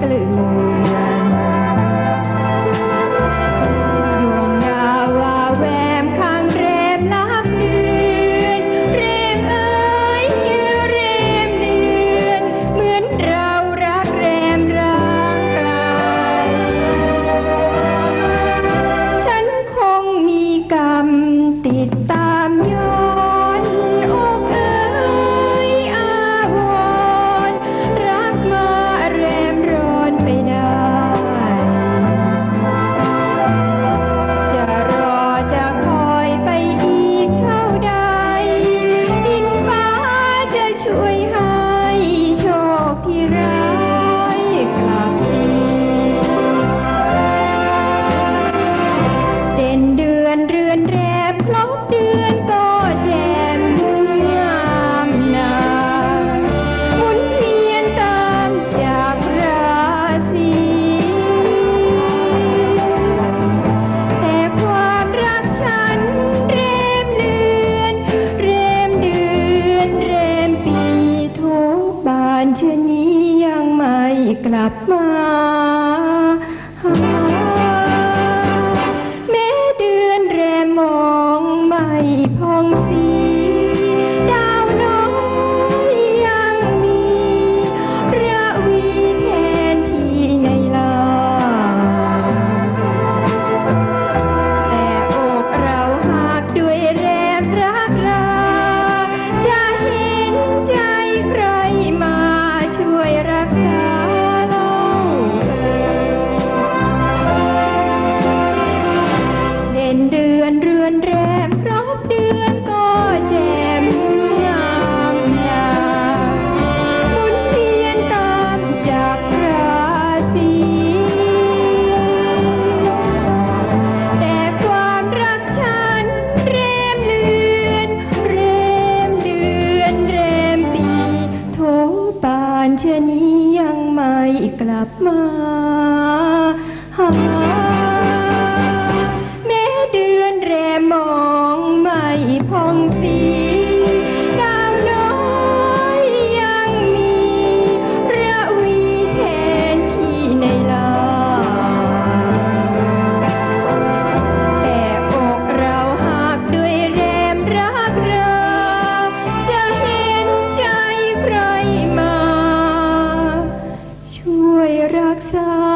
blue. เช่นนี้ยังไม่กลับมา นี้ยังไม่กลับมาหา วยรักษา